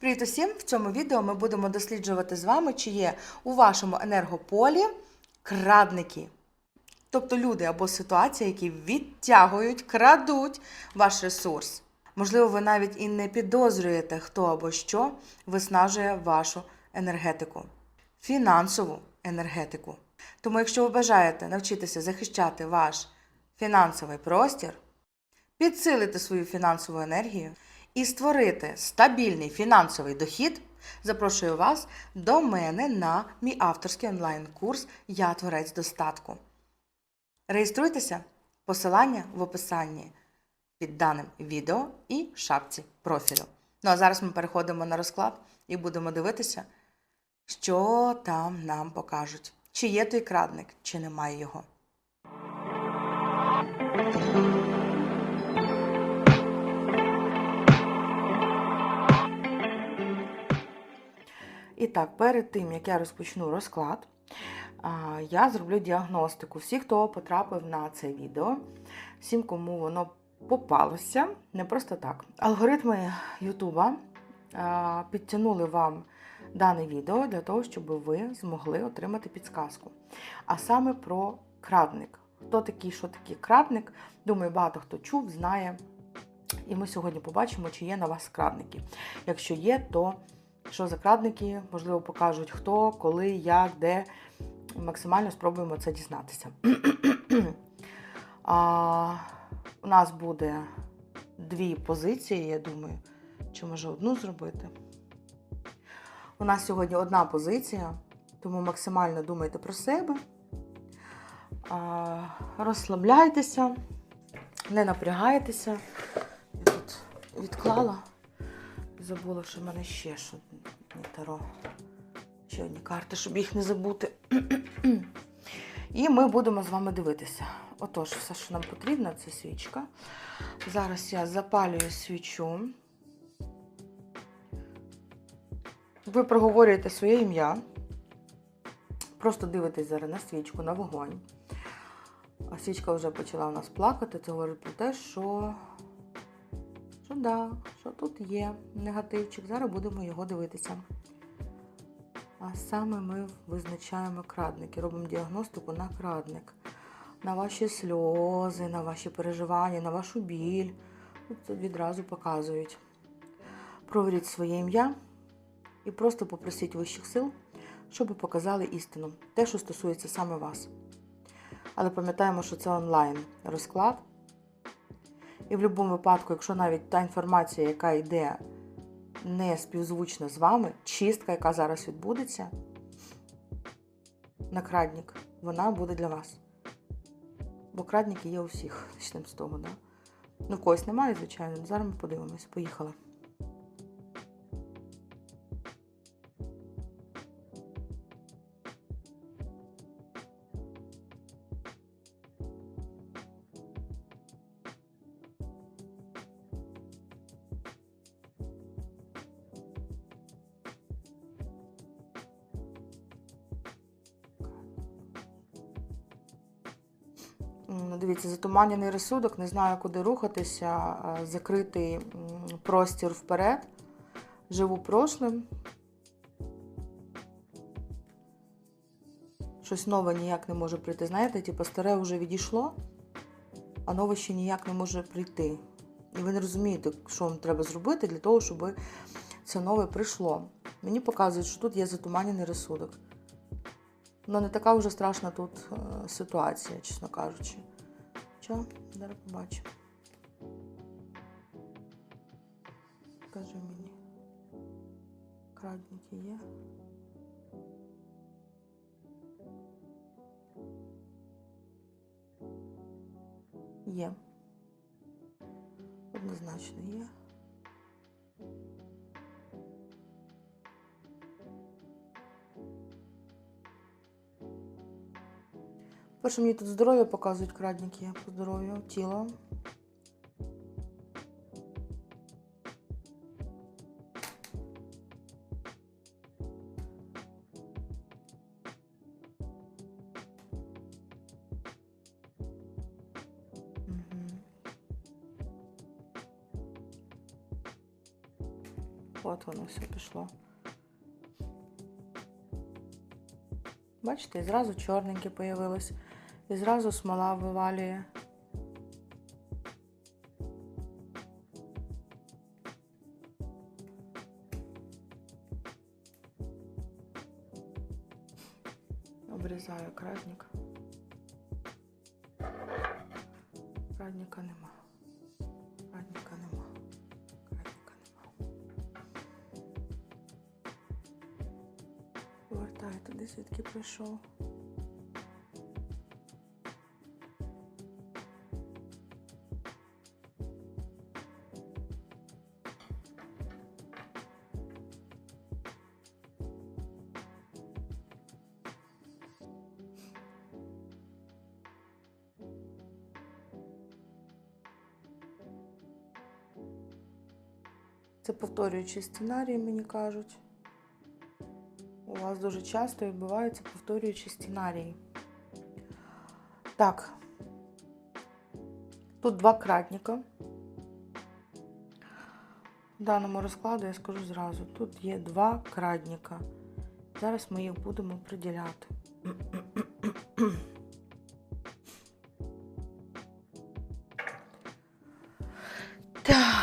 Привіт усім! В цьому відео ми будемо досліджувати з вами, чи є у вашому енергополі крадники. Тобто люди або ситуації, які відтягують, крадуть ваш ресурс. Можливо, ви навіть і не підозрюєте, хто або що виснажує вашу енергетику, фінансову енергетику. Тому, якщо ви бажаєте навчитися захищати ваш фінансовий простір, підсилити свою фінансову енергію і створити стабільний фінансовий дохід, запрошую вас до мене на мій авторський онлайн-курс Я Творець достатку. Реєструйтеся, посилання в описанні під даним відео і шапці профілю. Ну а зараз ми переходимо на розклад і будемо дивитися, що там нам покажуть. Чи є той крадник, чи немає його. І так, перед тим, як я розпочну розклад, я зроблю діагностику. Всі, хто потрапив на це відео, всім, кому воно попалося, не просто так. Алгоритми Ютуба підтягнули вам дане відео для того, щоб ви змогли отримати підсказку. А саме про крадник. Хто такий, що такий крадник? Думаю, багато хто чув, знає. І ми сьогодні побачимо, чи є на вас крадники. Якщо є, то що за крадники, можливо, покажуть хто, коли, як, де. Максимально спробуємо це дізнатися. а, у нас буде дві позиції, я думаю, чи може одну зробити. У нас сьогодні одна позиція, тому максимально думайте про себе, розслабляйтеся, не напрягайтеся. Я тут відклала. Забула, що в мене ще що таро. Ще одні карти, щоб їх не забути. І ми будемо з вами дивитися. Отож, все, що нам потрібно, це свічка. Зараз я запалюю свічу. Ви проговорюєте своє ім'я. Просто дивитесь зараз на свічку, на вогонь. А свічка вже почала у нас плакати. Це говорить про те, що що да, що тут є негативчик. Зараз будемо його дивитися. А саме ми визначаємо крадники, робимо діагностику на крадник, на ваші сльози, на ваші переживання, на вашу біль. Тут відразу показують. Проведіть своє ім'я і просто попросіть вищих сил, щоб показали істину, те, що стосується саме вас. Але пам'ятаємо, що це онлайн розклад. І в будь-якому випадку, якщо навіть та інформація, яка йде не співзвучна з вами, чистка, яка зараз відбудеться, на крадник, вона буде для вас. Бо крадники є у всіх, почнемо з того, да? Ну, когось немає, звичайно. Зараз ми подивимось. Поїхали. Затуманений розсудок, не знаю, куди рухатися, закритий простір вперед. Живу прошлим. Щось нове ніяк не може прийти. Знаєте, типу старе вже відійшло, а нове ще ніяк не може прийти. І ви не розумієте, що вам треба зробити для того, щоб це нове прийшло. Мені показують, що тут є затуманений розсудок. Ну, не така вже страшна тут е, ситуація, чесно кажучи. Що? Зараз побачимо. Скажи мені. Крадники є. Є. Однозначно є. Перше мені тут здоров'я показують крадники по здоров'ю тіло. От воно все пішло. Бачите, зразу чорненьке появилось. І зразу смола вивалює. Це повторюючий сценарій, мені кажуть. У вас дуже часто відбуваються повторюючі сценарії. Так. Тут два кратника. В даному розкладу я скажу зразу. Тут є два крадніка. Зараз ми їх будемо приділяти. Так.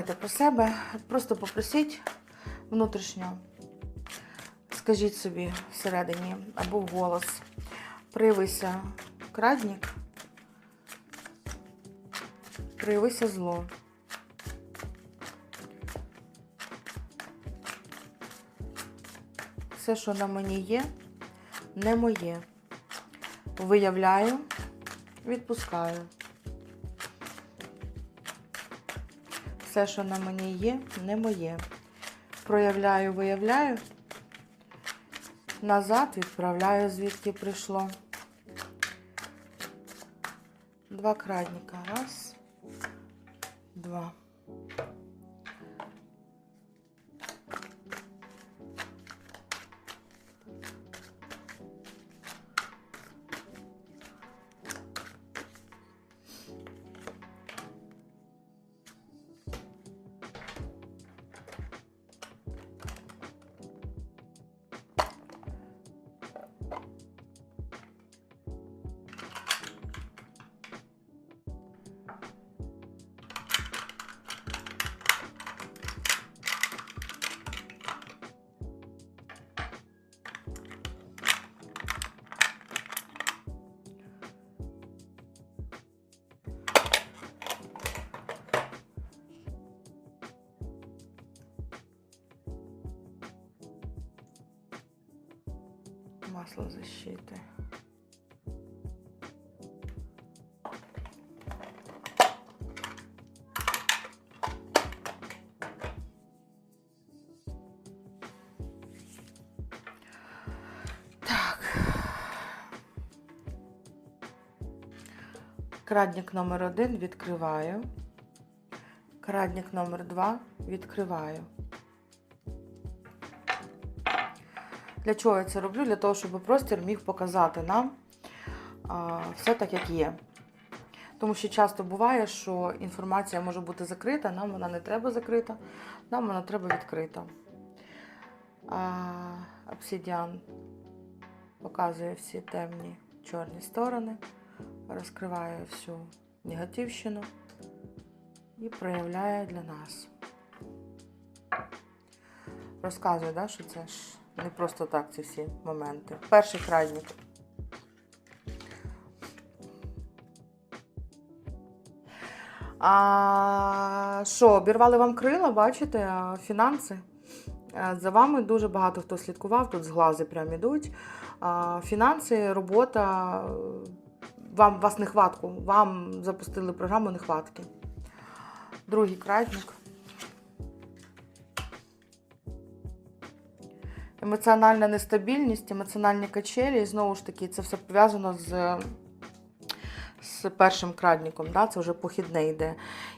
Думайте про себе, просто попросіть внутрішньо. Скажіть собі всередині або вголос. Проявися крадник, проявися зло. Все, що на мені є, не моє. Виявляю, відпускаю. Все, що на мені є, не моє. Проявляю, виявляю. Назад відправляю, звідки прийшло. Два крадника. Раз, два. Масло защиты. Так. Крадник номер один відкриваю. Крадник номер два відкриваю. Для чого я це роблю? Для того, щоб простір міг показати нам все так, як є. Тому що часто буває, що інформація може бути закрита, нам вона не треба закрита, нам вона треба відкрита. А, обсидіан показує всі темні чорні сторони, розкриває всю негативщину і проявляє для нас. Розказує, да, що це ж не просто так ці всі моменти. Перший крайник. А що, обірвали вам крила, бачите, фінанси? Е, За вами дуже багато хто слідкував, тут зглази прям ідуть. Фінанси, робота, вам вас нехватку, вам запустили програму нехватки. Другий крадник. Емоціональна нестабільність, емоціональні качелі, і знову ж таки, це все пов'язано з з першим крадником, да, це вже похідне йде.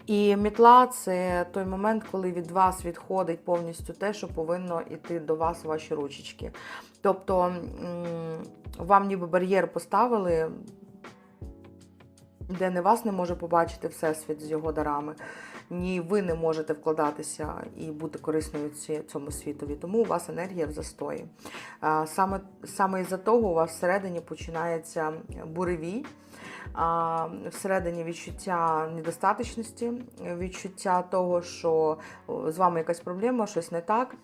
І мітла це той момент, коли від вас відходить повністю те, що повинно йти до вас ваші ручечки. Тобто вам ніби бар'єр поставили, де не вас не може побачити Всесвіт з його дарами, ні ви не можете вкладатися і бути корисною цьому світові. Тому у вас енергія в застої. Саме, саме із-за того у вас всередині починається буревій. Всередині відчуття недостаточності, відчуття того, що з вами якась проблема, щось не так,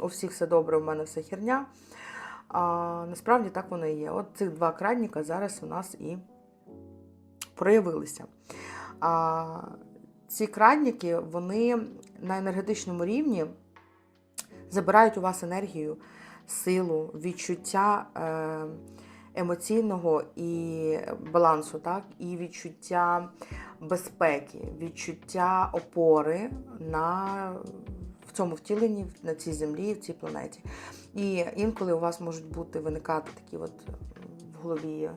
у всіх все добре, у мене все херня. А, насправді так воно і є. От цих два крадника зараз у нас і проявилися. А, ці крадники, вони на енергетичному рівні забирають у вас енергію, силу, відчуття е, емоційного і балансу, так? і відчуття безпеки, відчуття опори на в цьому втіленні, на цій землі, в цій планеті. І інколи у вас можуть бути виникати такі от в голові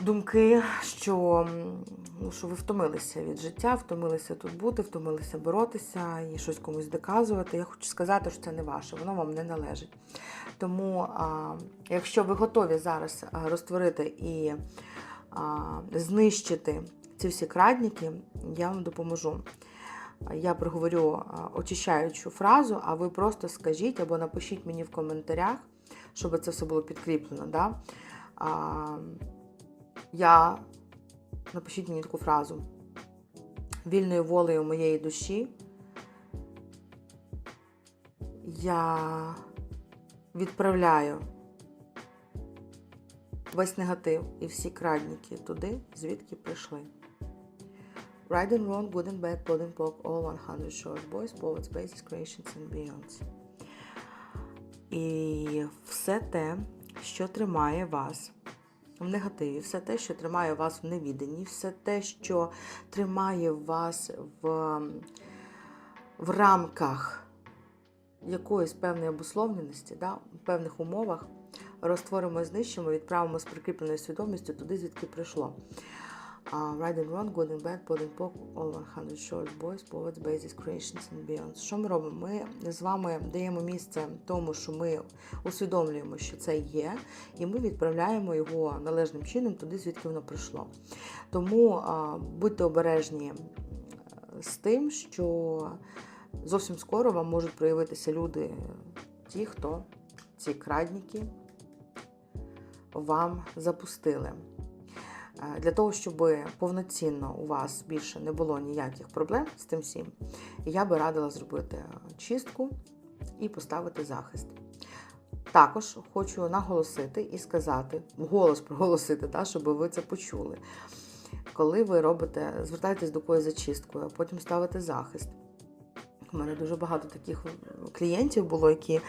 думки, що, ну, що ви втомилися від життя, втомилися тут бути, втомилися боротися і щось комусь доказувати. Я хочу сказати, що це не ваше, воно вам не належить. Тому, а, якщо ви готові зараз розтворити і а, знищити ці всі крадники, я вам допоможу. Я проговорю очищаючу фразу, а ви просто скажіть або напишіть мені в коментарях, щоб це все було підкріплено. Да? А, я напишіть мені таку фразу. Вільною волею моєї душі я відправляю весь негатив і всі крадники туди, звідки прийшли. Right and wrong, good and bad, pod and pop, all 100 short boys, poets, bases, creations and beyonds. І все те, що тримає вас в негативі, все те, що тримає вас в невіданні, все те, що тримає вас в, в рамках якоїсь певної обусловленості, да, в певних умовах, розтворимо і знищимо, відправимо з прикріпленою свідомістю туди, звідки прийшло. Uh, right and wrong, good and bad, pod and pop, all 100 short boys, poets, bases, creations and beyond. Що ми робимо? Ми з вами даємо місце тому, що ми усвідомлюємо, що це є, і ми відправляємо його належним чином туди, звідки воно прийшло. Тому а, будьте обережні е, з тим, що зовсім скоро вам можуть проявитися люди, ті, хто ці крадники вам запустили. Е, Для того, щоб повноцінно у вас більше не було ніяких проблем з тим всім, я би радила зробити чистку і поставити захист. Також хочу наголосити і сказати, голос проголосити, та, щоб ви це почули. Коли ви робите, звертаєтесь до когось за чисткою, а потім ставите захист. У мене дуже багато таких клієнтів було, які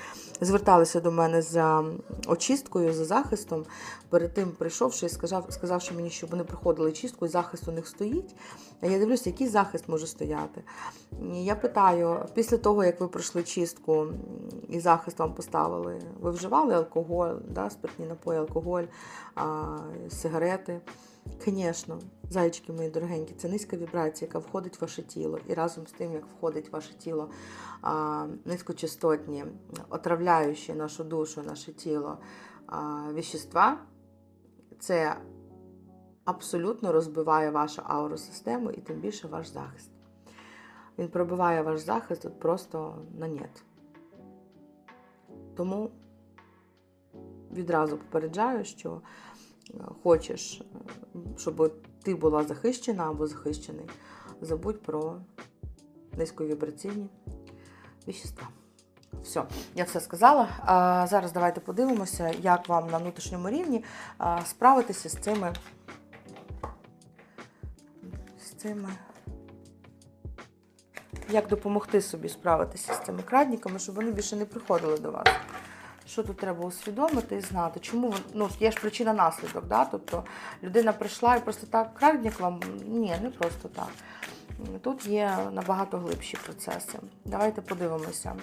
зверталися до мене за очисткою, за захистом. Перед тим прийшовши і сказав, сказавши мені, щоб вони проходили чистку, і захист у них стоїть. А я дивлюся, який захист може стояти. І я питаю, після того, як ви пройшли чистку і захист вам поставили, ви вживали алкоголь, да, спиртні напої, алкоголь, а, сигарети? Звісно, зайчики мої дорогенькі, це низька вібрація, яка входить в ваше тіло. І разом з тим, як входить в ваше тіло а, низькочастотні, отравляючі нашу душу, наше тіло а, віщества, це абсолютно розбиває вашу ауру систему і тим більше ваш захист. Він пробиває ваш захист от просто на нет. Тому відразу попереджаю, що хочеш, е, щоб ти була захищена або захищений, забудь про низьковібраційні віщества. Все, я все сказала. Зараз давайте подивимося, як вам на внутрішньому рівні справитися з цими. З цими. Як допомогти собі справитися з цими крадниками, щоб вони більше не приходили до вас. Що тут треба усвідомити і знати, чому ну, є ж причина наслідок, да? тобто людина прийшла і просто так крадник вам. Ні, не просто так. Тут є набагато глибші процеси. Давайте подивимося,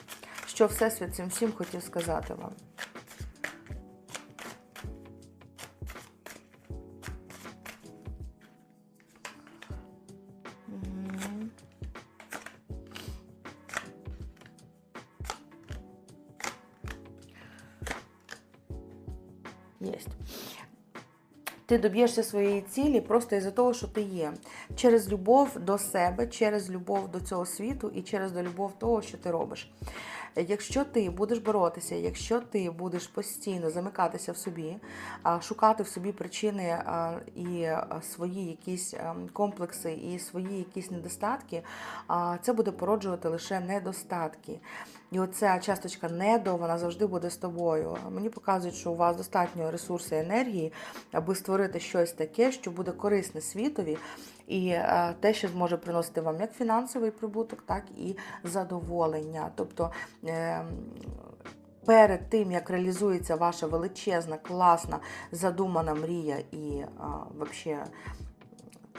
що Всесвіт цим всім хотів сказати вам. Єсть. Ти доб'єшся своєї цілі просто із-за того, що ти є. Через любов до себе, через любов до цього світу і через любов того, що ти робиш. Якщо ти будеш боротися, якщо ти будеш постійно замикатися в собі, шукати в собі причини і свої якісь комплекси і свої якісь недостатки, це буде породжувати лише недостатки. І оця часточка недо, вона завжди буде з тобою. Мені показують, що у вас достатньо ресурсу і енергії, аби створити щось таке, що буде корисне світові, і е, те, що зможе приносити вам як фінансовий прибуток, так і задоволення. Тобто е, перед тим, як реалізується ваша величезна, класна, задумана мрія і взагалі.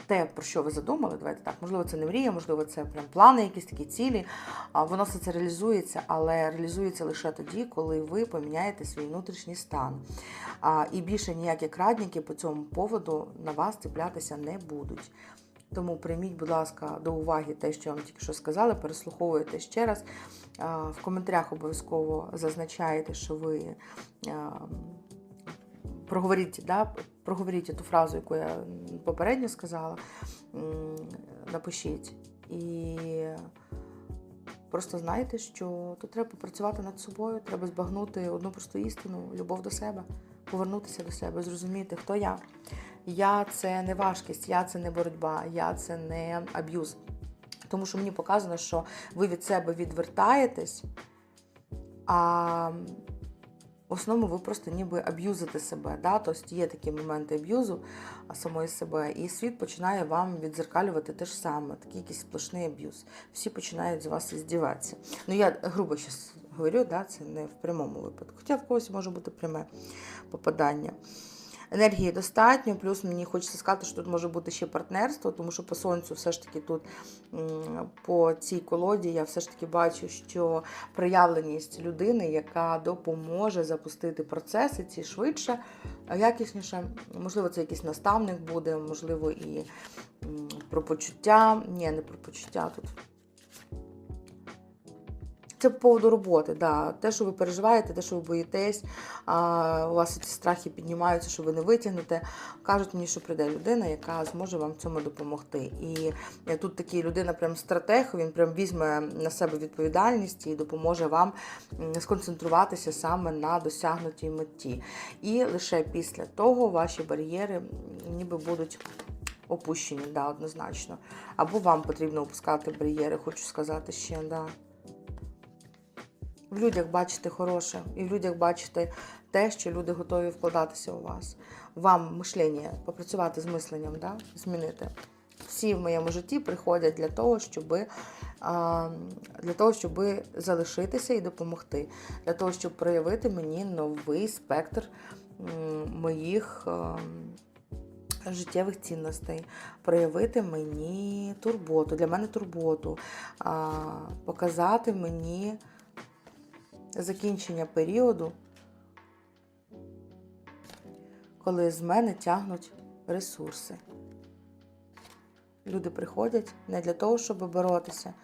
Те, про що ви задумали, давайте так, можливо, це не мрія, можливо, це прям плани, якісь такі цілі. Воно все це реалізується, але реалізується лише тоді, коли ви поміняєте свій внутрішній стан. І більше ніякі крадники по цьому поводу на вас цеплятися не будуть. Тому прийміть, будь ласка, до уваги те, що я вам тільки що сказала, переслуховуйте ще раз. В коментарях обов'язково зазначаєте, що ви проговоріть, да, проговоріть ту фразу, яку я попередньо сказала. Напишіть. І просто знайте, що тут треба попрацювати над собою, треба збагнути одну просту істину, любов до себе, повернутися до себе, зрозуміти, хто я. Я це не важкість, я це не боротьба, я це не аб'юз. Тому що мені показано, що ви від себе відвертаєтесь, а в основному ви просто ніби аб'юзите себе. Да? Тобто є такі моменти аб'юзу самої себе, і світ починає вам відзеркалювати те ж саме, такий якийсь сплошний аб'юз. Всі починають з вас здіватися. Ну, я грубо зараз говорю, да? це не в прямому випадку. Хоча в когось може бути пряме попадання. Енергії достатньо, плюс мені хочеться сказати, що тут може бути ще партнерство, тому що по сонцю все ж таки тут по цій колоді я все ж таки бачу, що проявленість людини, яка допоможе запустити процеси ці швидше, якісніше. Можливо, це якийсь наставник буде, можливо, і про почуття. Ні, не про почуття тут. Це по поводу роботи, да. те, що ви переживаєте, те, що ви боїтесь, а, у вас ці страхи піднімаються, що ви не витягнете. Кажуть мені, що прийде людина, яка зможе вам в цьому допомогти. І е, тут такий людина, прям стратег, він прям візьме на себе відповідальність і допоможе вам сконцентруватися саме на досягнутій меті. І лише після того ваші бар'єри ніби будуть. Опущені, да, однозначно. Або вам потрібно опускати бар'єри, хочу сказати ще, да в людях бачите хороше, і в людях бачите те, що люди готові вкладатися у вас. Вам мишлення, попрацювати з мисленням, да? змінити. Всі в моєму житті приходять для того, щоб для того, щоб залишитися і допомогти, для того, щоб проявити мені новий спектр моїх життєвих цінностей, проявити мені турботу, для мене турботу, показати мені закінчення періоду, коли з мене тягнуть ресурси. Люди приходять не для того, щоб боротися,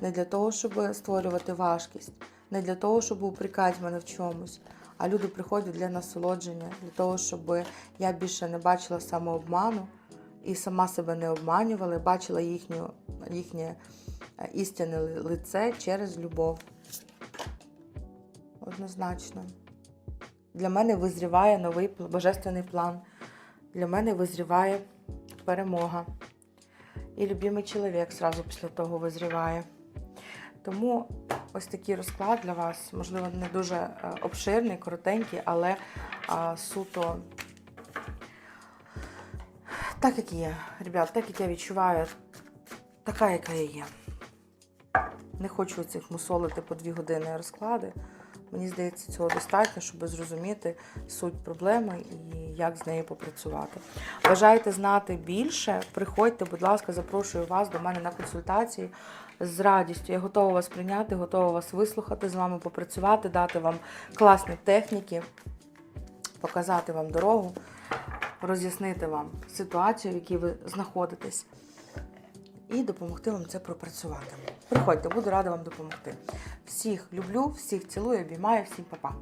не для того, щоб створювати важкість, не для того, щоб упрекати мене в чомусь. А люди приходять для насолодження, для того, щоб я більше не бачила самообману і сама себе не обманювала, бачила їхню, їхнє істинне лице через любов однозначно. Для мене визріває новий божественний план. Для мене визріває перемога. І любимий чоловік зразу після того визріває. Тому ось такий розклад для вас, можливо, не дуже е, обширний, коротенький, але суто так, як є, ребят, так як я відчуваю, така, яка я є. Не хочу цих мусолити по дві години розклади. Мені здається, цього достатньо, щоб зрозуміти суть проблеми і як з нею попрацювати. Бажаєте знати більше? Приходьте, будь ласка, запрошую вас до мене на консультації з радістю. Я готова вас прийняти, готова вас вислухати, з вами попрацювати, дати вам класні техніки, показати вам дорогу, роз'яснити вам ситуацію, в якій ви знаходитесь, і допомогти вам це пропрацювати. Приходьте, буду рада вам допомогти. Всіх люблю, всіх цілую, обіймаю, всім па-па.